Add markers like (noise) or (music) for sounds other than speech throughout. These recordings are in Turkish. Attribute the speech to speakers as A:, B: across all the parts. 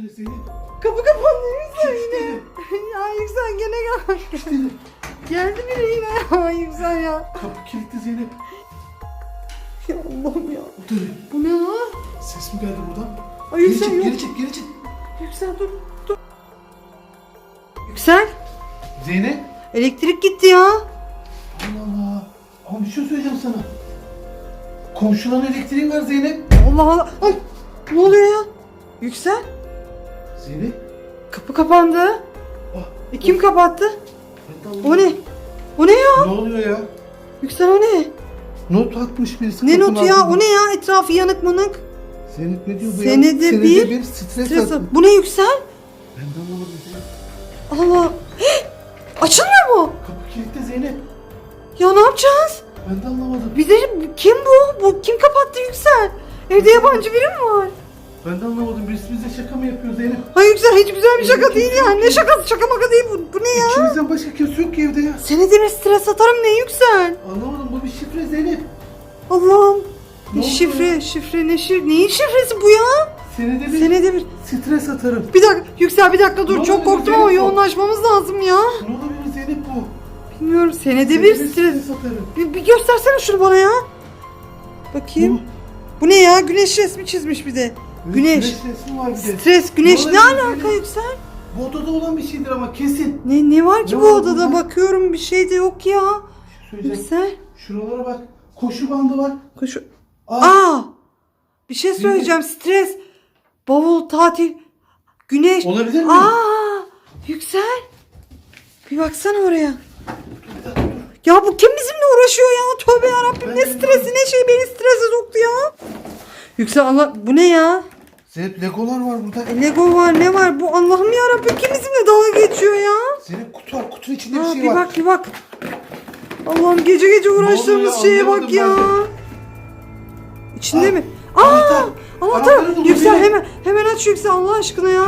A: Zeynep?
B: Kapı kapandı Yüksel yine. (laughs) Ya Yüksel gene gel.
A: Kilitli.
B: Geldi biri yine (laughs) ya Yüksel ya.
A: Kapı kilitli Zeynep.
B: Ya Allah'ım ya.
A: Ne?
B: Bu ne lan?
A: Ses mi geldi buradan?
B: Ay
A: Geri
B: Yüksel
A: çık,
B: yok.
A: geri çık, geri çık.
B: Yüksel dur dur. Yüksel
A: Zeynep.
B: elektrik gitti ya.
A: Allah Allah. Ama bir şey söyleyeceğim sana. Komşuların elektriği var Zeynep.
B: Allah Allah. Ay ne oluyor ya? Yüksel
A: Zeynep.
B: kapı kapandı.
A: Ah,
B: E, kim kapattı? O ne? O ne ya?
A: Ne oluyor ya?
B: Yüksel o ne?
A: Not atmış birisi.
B: Ne
A: kapının
B: notu ya?
A: altına.
B: O ne ya? Etrafı yanık manık.
A: Zeynep ne diyor bu ya?
B: Senede bir
A: stres,
B: Stres
A: at.
B: Bu ne Yüksel?
A: Ben de anlamadım Zeynep.
B: Allah. Heh! Açılmıyor mu?
A: Kapı kilitli Zeynep.
B: Ya ne yapacağız?
A: Ben de anlamadım.
B: Bir de kim bu? Bu kim kapattı Yüksel? Evde yabancı biri mi var?
A: Ben de anlamadım. Birisi bize şaka mı yapıyor Zeynep?
B: Hayır Yüksel hiç güzel bir şaka değil yani. Ne şakası şaka maka değil bu. Bu ne ya?
A: İkimizden başka kimse yok ki evde ya.
B: Senede bir stres atarım ne Yüksel?
A: Anlamadım bu bir şifre Zeynep.
B: Allah'ım.
A: Ne oldu
B: şifre, şifre ne şifre? Neyin şifresi bu ya?
A: Senede bir
B: Senede bir.
A: stres atarım.
B: Bir dakika Yüksel bir dakika dur.
A: Ne
B: Çok korktum ama
A: Zeynep?
B: yoğunlaşmamız lazım ya.
A: Ne olabilir Zeynep bu?
B: Bilmiyorum senede bir stres.
A: atarım.
B: Bir, bir göstersene şunu bana ya. Bakayım. Bu ne ya? Güneş resmi çizmiş bir de. Güneş.
A: Güneş resmi var bir de.
B: Stres, güneş
A: Ne
B: ne
A: olabilir
B: alaka? Yüksel?
A: Bu odada olan bir şeydir ama kesin.
B: Ne ne var ki
A: Ne
B: bu
A: var
B: odada?
A: burada?
B: Bakıyorum bir şey de yok ya. Yüksel.
A: Şuralara bak. Koşu bandı var.
B: Koşu.
A: Aa,
B: Aa! Bir şey söyleyeceğim. Stres. Bavul, tatil. Güneş.
A: Olabilir mi?
B: Aa! Yüksel. Bir baksana oraya. Ya bu kim bizimle uğraşıyor ya? Tövbe yarabbim
A: Ben
B: ne stresi ne şey beni strese soktu ya. Yüksel Allah bu ne ya?
A: Zeynep legolar var burada.
B: E, Lego var ne var bu Allah'ım yarabbim kim bizimle dalga geçiyor ya?
A: Zeynep kutu var. Kutunun içinde
B: Aa,
A: bir şey
B: bir
A: var.
B: bak bir bak. Allah'ım gece gece uğraştığımız
A: ya?
B: şeye bak
A: Anlamadım
B: ya. İçinde
A: Aa,
B: mi? Aa!
A: anahtar.
B: Anahtar.
A: Anahtarı buldum
B: Yüksel
A: Zeynep.
B: hemen hemen aç Yüksel Allah aşkına ya.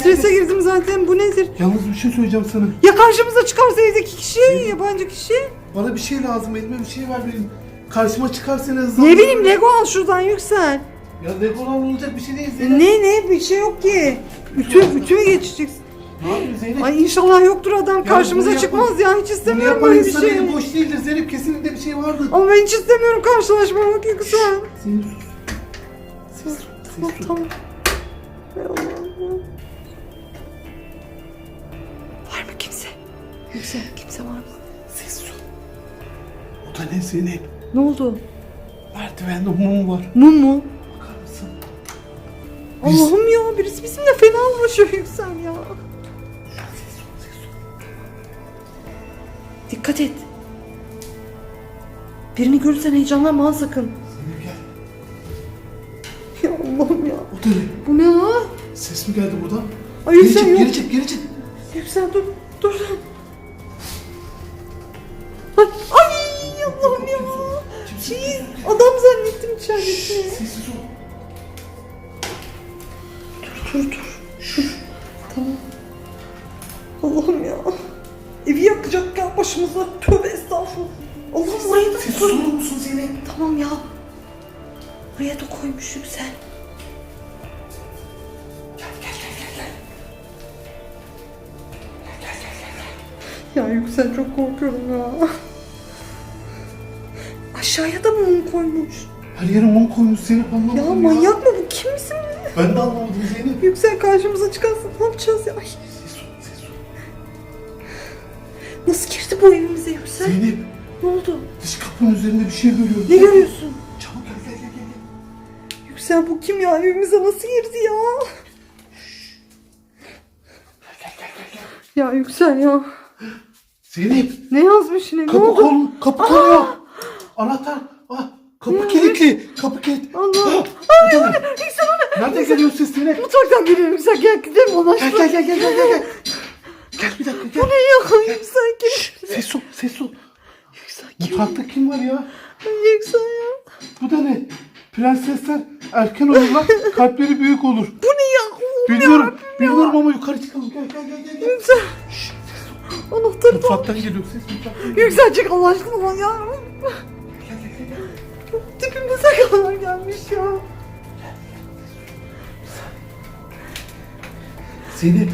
B: Strese girdim zaten bu nedir?
A: Yalnız bir şey söyleyeceğim sana.
B: Ya karşımıza çıkarsa evdeki kişi yabancı kişi.
A: Bana bir şey lazım. Elime bir şey var benim. Karşıma çıkarsa en azından.
B: Ne bileyim Lego al şuradan Yüksel.
A: Ya legolar olacak bir şey değil Zeynep.
B: Ne ne bir şey yok ki. Ütü, ütü mü geçeceksin?
A: Ne yapıyorsun Zeynep?
B: Ay inşallah yoktur adam karşımıza
A: bunu yapan-
B: çıkmaz ya hiç
A: Bunu
B: istemiyorum
A: yapan
B: böyle bir şey.
A: eli boş değildir Zeynep. Kesinlikle bir şey vardır.
B: Ama ben hiç istemiyorum karşılaşmamak Yüksel.
A: Zeynep. Ses.
B: Tamam
A: Ses sus.
B: tamam. Hay Allah'ım. Var mı kimse? Yüksel kimse var mı?
A: Ses sus. O da ne Zeynep?
B: Ne oldu?
A: Merdivende mum var.
B: Mum mu?
A: Biz-
B: Allah'ım ya birisi bizimle fena uğraşıyor Yüksel ya. Dikkat et. Birini görürsen heyecanlanma ha sakın.
A: Zeynep gel.
B: Ya Allah'ım ya.
A: O da ne?
B: Bu ne la?
A: Ses mi geldi buradan?
B: Ay
A: Geri
B: Yüksel yok.
A: geri çık, geri çık.
B: Yüksel dur dur. Ay, ay Allah'ım ya. Şey, adam zannettim içerideki.
A: Sessiz ol.
B: Dur dur. Dur. Tamam. Allah'ım ya. Evi yakacak ya başımıza. Tövbe estağfurullah. Allah'ım oraya da
A: Sessiz
B: koy.
A: olur musun Zeynep?
B: Tamam ya. Buraya da koymuş Yüksel.
A: Gel, gel, gel, gel, gel.
B: Ya Yüksel çok korkuyorum ya. Aşağıya da mum koymuş?
A: Her yere mum koymuş Zeynep anlamadım
B: Ya manyak mı bu? Kim misin?
A: Ben de anlamadım Zeynep.
B: Yüksel karşımıza çıkarsa ne yapacağız ya? Ay, nasıl girdi bu evimize Yüksel?
A: Zeynep,
B: Ne oldu?
A: dış kapının üzerinde bir şey görüyorum.
B: Ne görüyorsun?
A: Çabuk gel, gel, gel, gel.
B: Yüksel bu kim ya? Evimize nasıl girdi ya?
A: Gel, gel, gel, gel.
B: Ya Yüksel ya.
A: Zeynep,
B: Ne yazmış yine? Ne
A: kapı
B: oldu?
A: kol, kapı konuyor. Anahtar, ah, kapı kilitli, kapı kilit.
B: Allah.
A: Ah, o da ne?
B: Yüksel o ne?
A: Nereden geliyor ses Zeynep?
B: Mutfaktan geliyor Yüksel gel gidelim Allah
A: Gel, gel, gel, gel, gel, gel. Gel bir dakika,
B: Bu
A: gel.
B: ne ya? Yüksel kim?
A: Ses ol, ses ol.
B: Yüksel kim?
A: Mutfakta kim var ya?
B: Ay, Yüksel ya.
A: Bu da ne? Prensesler erken olurlar, (laughs) kalpleri büyük olur.
B: Bu ne ya? Ya.
A: biliyorum ama yukarı çıkalım. Gel, gel, gel, gel. gel.
B: Yüksel. Anahtarı da.
A: Mutfaktan geliyor ses, mutfaktan geliyor.
B: Yüksel çık Allah aşkına lan ya.
A: Zeynep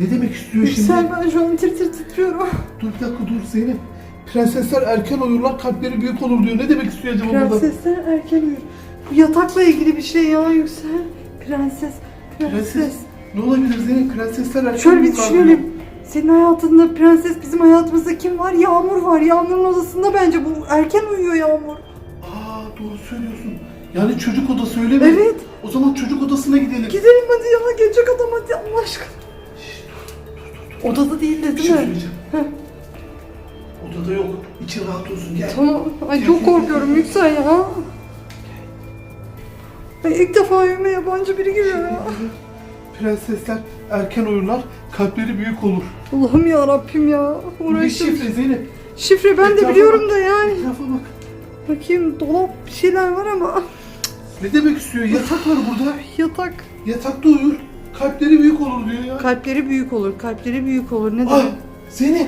A: ne demek istiyor şimdi?
B: Yüksel ben şu an tir tir titriyorum.
A: Dur bir dakika dur Zeynep. Prensesler erken uyurlar kalpleri büyük olur diyor. Ne demek istiyor acaba burada?
B: Prensesler erken uyur. Bu yatakla ilgili bir şey ya Yüksel. Prenses. Prenses.
A: Prenses. Ne olabilir Zeynep? Prensesler erken
B: Şöyle bir
A: uyurlar
B: düşünelim. Senin hayatında prenses bizim hayatımızda kim var? Yağmur var. Yağmur'un odasında bence bu erken uyuyor Yağmur.
A: Aa doğru söylüyorsun. Yani çocuk odası öyle mi?
B: Evet.
A: O zaman çocuk odasına gidelim.
B: Gidelim hadi ya gelecek adam hadi Allah aşkına. Odada değildi
A: Bir
B: değil
A: şey
B: mi?
A: söyleyeceğim.
B: Heh.
A: Odada yok. İçi rahat olsun gel.
B: Tamam. Ay çok korkuyorum Yüksel ya. Ay ilk defa evime yabancı biri giriyor ya.
A: Prensesler erken uyurlar, kalpleri büyük olur.
B: Allah'ım ya Rabbim ya.
A: Bu bir
B: Uğraştım.
A: şifre Zeynep.
B: Şifre ben de
A: Etrafa
B: biliyorum
A: bak.
B: da yani.
A: Etrafa bak.
B: Bakayım dolap bir şeyler var ama.
A: Ne demek istiyor? Yatak var burada.
B: Yatak.
A: Yatakta uyur. Kalpleri büyük olur diyor ya.
B: Kalpleri büyük olur. Kalpleri büyük olur. Ne
A: Ah
B: demek?
A: Zeynep.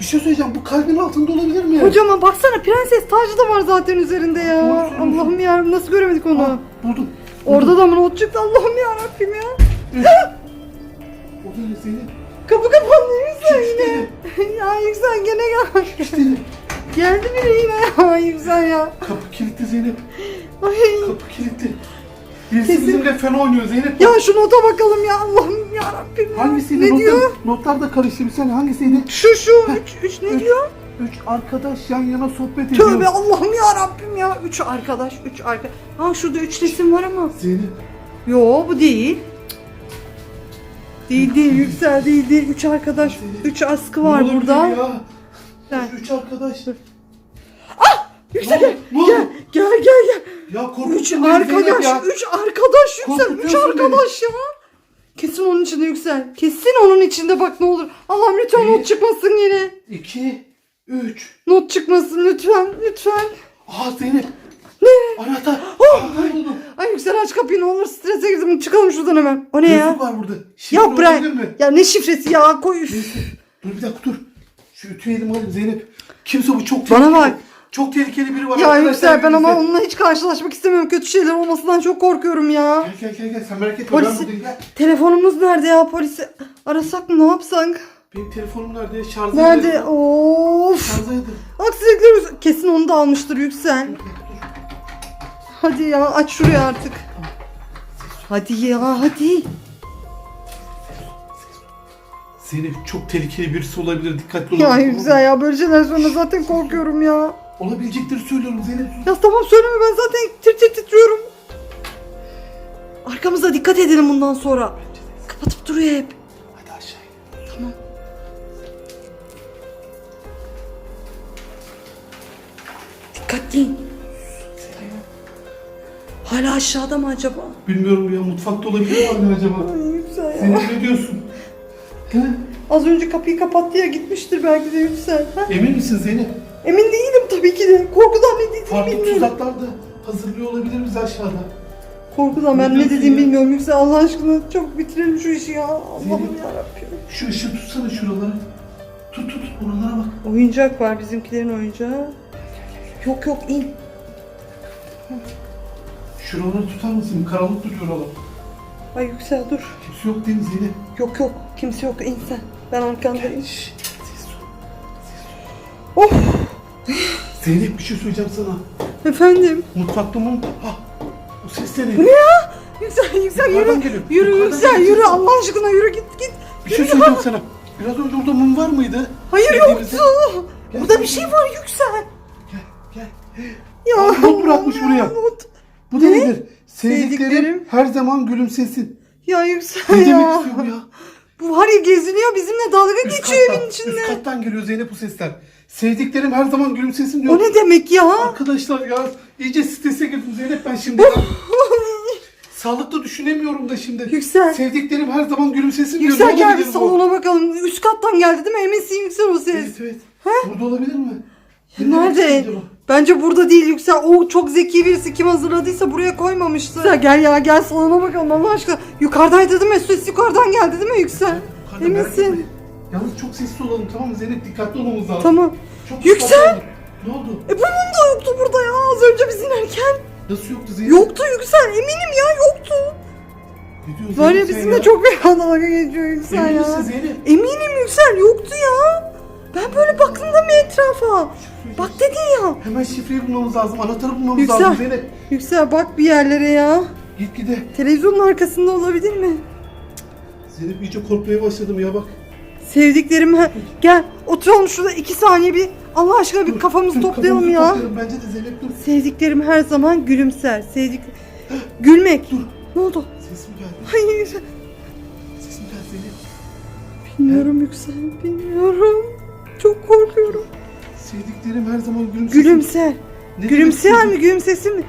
A: Bir şey söyleyeceğim. Bu kalbin altında olabilir mi?
B: Kocaman baksana prenses tacı da var zaten üzerinde ya.
A: Doğru söylüyorsun.
B: Allah'ım ya nasıl göremedik onu?
A: Ah, buldum.
B: Orada da mı not çıktı Allah'ım ya Rabbim ya.
A: O da ne Zeynep?
B: Kapı kapandı Yüksel (laughs) yine. ya Yüksel gene gel. Geldi biri yine ya Yüksel ya.
A: Kapı kilitli Zeynep.
B: Ay.
A: Kapı kilitli. Birisi
B: Kesin-
A: bizimle fena oynuyor Zeynep.
B: Ya şu nota bakalım ya Allah'ım ya Rabbim.
A: Hangisiydi?
B: Ne
A: notlar,
B: diyor?
A: Notlar da karıştı saniye. Hangisiydi?
B: Şu şu üç, üç ne diyor?
A: Üç arkadaş yan yana sohbet ediyor.
B: Tövbe Allah'ım ya Rabbim ya. Üç arkadaş, üç arkadaş. Ha şurada üç resim var ama.
A: Zeynep.
B: Yo bu değil. Değil değil Yüksel değil değil. Üç arkadaş, üç askı var
A: ne
B: burada.
A: Ya?
B: Sen-
A: Üç arkadaş.
B: Yüksel?
A: Ne oldu?
B: gel gel gel gel.
A: Ya
B: Üç
A: korkuttun beni Zeynep
B: arkadaş,
A: ya.
B: üç arkadaş Yüksel, üç
A: Korkutuyorsun
B: arkadaş ya. Kesin onun içinde Yüksel. Kesin onun içinde bak ne olur. Allah'ım lütfen
A: Bir-
B: not çıkmasın yine.
A: İki, üç.
B: Not çıkmasın lütfen, lütfen.
A: Aa Zeynep.
B: Ne?
A: Anahtar.
B: Oh!
A: Kayboldu.
B: Ay Yüksel aç kapıyı ne olur strese girdim. Çıkalım şuradan hemen. O ne ya?
A: Gözlük var burada. Şifre
B: Ya bırak.
A: olabilir mi?
B: Ya ne şifresi ya koy. üf.
A: Dur bir dakika dur. Şu ütüyü elim alayım Zeynep. Kimse bu çok
B: Bana bak.
A: Çok tehlikeli biri var.
B: Ya
A: arkadaşlar
B: Yüksel ben ama onunla hiç karşılaşmak istemiyorum. Kötü şeyler olmasından çok korkuyorum ya.
A: Gel gel gel gel sen merak etme ben
B: Polisi-
A: buradayım gel.
B: Telefonumuz nerede ya polisi? Arasak mı ne yapsak?
A: Benim telefonum nerede? Şarjı
B: Nerede? Of.
A: Şarjdaydı.
B: Aksilikler kesin onu da almıştır Yüksel. Hadi ya aç şurayı artık. Hadi ya hadi.
A: Zeynep çok tehlikeli birisi olabilir. Dikkatli ol.
B: Ya
A: tamam mı?
B: Yüksel ya böyle şeyler sonra zaten korkuyorum ya.
A: Olabilecekleri söylüyorum Zeynep. sus.
B: Ya tamam söyleme ben zaten tir tir titriyorum. Arkamıza dikkat edelim bundan sonra. Kapatıp duruyor hep.
A: Hadi aşağı in.
B: Tamam. Dikkatli. Tamam. Hala aşağıda mı acaba?
A: Bilmiyorum ya mutfakta olabilir mi hala acaba?
B: Ay Yüksel ya.
A: Zeynep ne diyorsun? He?
B: Az önce kapıyı kapattı ya gitmiştir belki de Yüksel. Ha?
A: Emin misin Zeynep?
B: Emin değilim tabii ki de. Korkudan ne dediğimi
A: Farklı
B: bilmiyorum.
A: tuzaklar da hazırlıyor olabilir miyiz aşağıda?
B: Korkudan ben
A: Ne diyorsun
B: dediğimi
A: ya?
B: bilmiyorum. Yüksel Allah aşkına çok bitirelim şu işi ya. Allah'ım
A: Zeynep.
B: yarabbim.
A: Şu ışığı tutsana şuraları. Tut tut tut oralara bak.
B: Oyuncak var bizimkilerin oyuncağı. Yok yok in.
A: Şuraları tutar mısın? Karanlık duruyor oralar.
B: Ay Yüksel dur.
A: Kimse yok değil mi Zeynep?
B: Yok yok kimse yok in sen. Ben arkandayım.
A: Şşş. Zeynep bir şey söyleyeceğim sana.
B: efendim.
A: Mutfakta mı? Ha. O ses ne?
B: Bu ne ya? Yüksel Yüksel
A: Yukarıdan
B: yürü.
A: geliyor.
B: Yürü
A: Yukarıdan
B: Yüksel
A: geliyor.
B: yürü Allah aşkına yürü git git.
A: Bir şey söyleyeceğim sana. Biraz önce orada mum var mıydı?
B: Hayır yoktu.
A: Gel,
B: Burada bir şey var Yüksel.
A: Gel gel.
B: Ya
A: Aa, not bırakmış
B: Allah'ım ya,
A: buraya.
B: not.
A: Bu da
B: Ne?
A: nedir? Sevdiklerim,
B: Sevdiklerim.
A: her zaman gülümsesin.
B: Ya Yüksel
A: Ne demek
B: ya.
A: istiyor bu ya?
B: Bu var ya geziniyor bizimle dalga
A: Üst
B: geçiyor
A: kattan,
B: evin içinde.
A: Üst kattan geliyor Zeynep bu sesler. Sevdiklerim her zaman gülümsesin diyor.
B: O ne demek ya?
A: Arkadaşlar ya iyice strese girdim Zeynep ben şimdi. (laughs) Sağlıklı düşünemiyorum da şimdi.
B: Yüksel.
A: Sevdiklerim her zaman gülümsesin diyor.
B: Yüksel
A: Ne
B: gel bir
A: olabilir bu?
B: salona bakalım. Üst kattan geldi değil mi? Eminsin Yüksel o ses.
A: Evet evet. Burada olabilir mi? Ne demek
B: Nerede?
A: istiyor?
B: Bence burada değil Yüksel. O çok zeki birisi. Kim hazırladıysa buraya koymamıştı. Yüksel gel ya gel salona bakalım Allah aşkına. Yukarıdaydı değil mi? Ses yukarıdan geldi değil mi Yüksel?
A: Yukarıda merak etme.
B: Eminsin.
A: Yalnız çok sessiz olalım tamam mı Zeynep? Dikkatli olmamız lazım.
B: Tamam.
A: Çok
B: Yüksel!
A: dikkatli. Ne oldu?
B: E bunun da yoktu burada ya. Az önce biz inerken.
A: Nasıl yoktu Zeynep?
B: Yoktu Yüksel. Eminim ya yoktu.
A: Ne diyorsun
B: Var ya
A: Zeynep sen
B: bizimle çok fena dalga geçiyor Yüksel
A: Emin
B: ya.
A: misin Zeynep?
B: Eminim Yüksel yoktu ya. Ben böyle baktım da mı etrafa? Bak dedin ya.
A: Hemen şifreyi bulmamız lazım. Anahtarı bulmamız
B: Yüksel.
A: lazım Zeynep.
B: Yüksel bak bir yerlere ya.
A: Git gide.
B: Televizyonun arkasında olabilir mi?
A: Zeynep iyice korkmaya başladım ya bak.
B: Sevdiklerimi gel oturalım şurada iki saniye bir Allah aşkına bir kafamızı toplayalım ya.
A: toplayalım. Bence de Zeynep dur.
B: Sevdiklerim her zaman gülümser. Sevdik gülmek.
A: Dur.
B: Ne oldu?
A: Ses mi geldi?
B: Hayır.
A: Ses mi geldi Zeynep?
B: Bilmiyorum Yüksel, bilmiyorum. Çok korkuyorum.
A: Sevdiklerim her zaman gülümsesin.
B: Gülümser.
A: Ne
B: Gülümseyen mi, gülümsesin mi?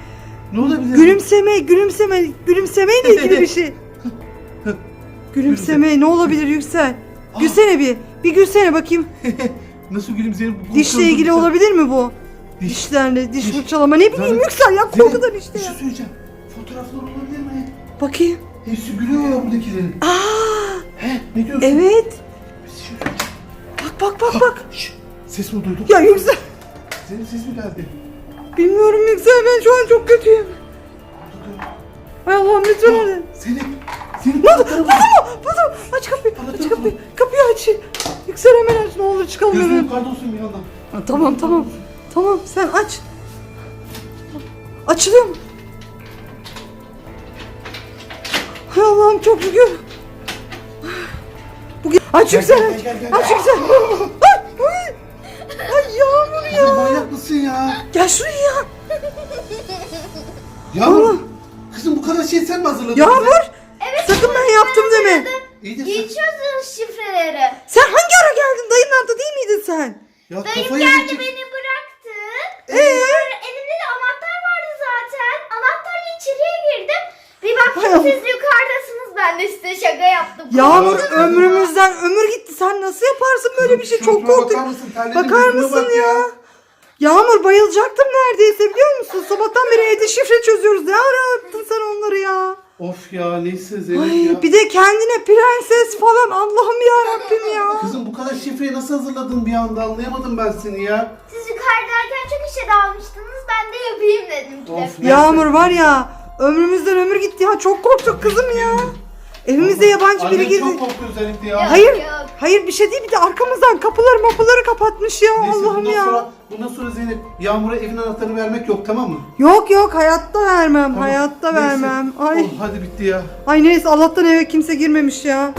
A: Ne olabilir?
B: Gülümseme, gülümseme, gülümsemeyle ilgili bir şey. Gülümseme ne olabilir Yüksel?
A: Ah.
B: Gülsene bir. Bir gülsene bakayım. (laughs)
A: Nasıl gülüm Zeynep? Bu
B: Dişle ilgili
A: dur.
B: olabilir mi bu?
A: Diş.
B: Dişlerle, diş
A: Diş.
B: fırçalama. Ne bileyim
A: Zeynep,
B: Yüksel ya
A: Zeynep,
B: korkudan işte
A: Bir
B: ya.
A: şey söyleyeceğim. Fotoğraflar olabilir mi?
B: Bakayım.
A: Hepsi gülüyor ya buradakilerin.
B: Aa,
A: He ne diyorsun?
B: evet.
A: Bir şey söyleyeceğim.
B: Bak bak bak bak.
A: Şşş, ses mi duyduk?
B: Ya Yüksel.
A: Senin ses mi geldi?
B: Bilmiyorum Yüksel ben şu an çok kötüyüm. Ay Allah'ım lütfen hadi.
A: Zeynep.
B: Buldum mu? Buldum. Aç kapıyı. Aç kapıyı. Kapıyı aç. Yüksel hemen aç ne olur çıkalım
A: Gözün
B: hemen.
A: yukarıda olsun bir yandan.
B: Ha, Tamam tamam. Tamam sen aç. Açılıyor mu? Hay Allah'ım çok şükür. Bugün aç
A: Gel,
B: Yüksel
A: gel,
B: aç.
A: gel, gel,
B: Aç. Yüksel. Ay, ay. Ay Yağmur
A: Kızım
B: ya.
A: manyak mısın ya?
B: Gel şuraya ya.
A: Yağmur. Kızım bu kadar şey sen mi hazırladın?
B: Yağmur. Ben yaptım deme.
A: İyi de sen...
C: Geçiyorsunuz şifreleri.
B: Sen hangi ara geldin? Dayının orada değil miydin sen?
A: Ya
C: Dayım
A: kafayı
C: geldi
A: yiyecek.
C: beni bıraktı.
B: Ee?
C: Sonra elimde de anahtar vardı zaten. Anahtarla içeriye girdim. Bir baktım
B: Hay Allah.
C: siz yukarıdasınız. Ben de size şaka yaptım.
B: Yağmur
A: Ya.
B: ömrümüzden ömür gitti. Sen nasıl yaparsın böyle bir şey? Çok
A: Şuraya
B: korktum.
A: Bakar mısın? Terledim,
B: Bakar
A: yüzüme
B: mısın
A: bak
B: ya? Yağmur bayılacaktım neredeyse biliyor musun? Sabahtan beri evde şifre çözüyoruz. Ne ara attın sen onları ya?
A: Of ya neyse Zeynep
B: Ay
A: ya.
B: bir de kendine prenses falan. Allah'ım ya Rabbim ya.
A: Kızım bu kadar şifreyi nasıl hazırladın bir anda anlayamadım ben seni ya.
C: Siz yukarıdayken çok işe dalmıştınız. Ben de yapayım dedim ki.
A: Of neyse.
B: Yağmur var ya ömrümüzden ömür gitti ya. Çok korktuk kızım ya. Evimizde yabancı biri girdi.
A: çok korkuyor özellikle ya.
C: Ya.
B: Hayır.
C: Yok.
B: Hayır bir şey değil bir de arkamızdan kapıları mapıları kapatmış ya.
A: Neyse
B: Allah'ım
A: bundan
B: ya.
A: sonra bundan sonra Zeynep Yağmur'a evin anahtarını vermek yok tamam mı?
B: Yok yok hayatta vermem.
A: Tamam.
B: Hayatta
A: Neyse.
B: vermem. Ay.
A: Oh, hadi bitti ya.
B: Ay neyse Allah'tan eve kimse girmemiş ya.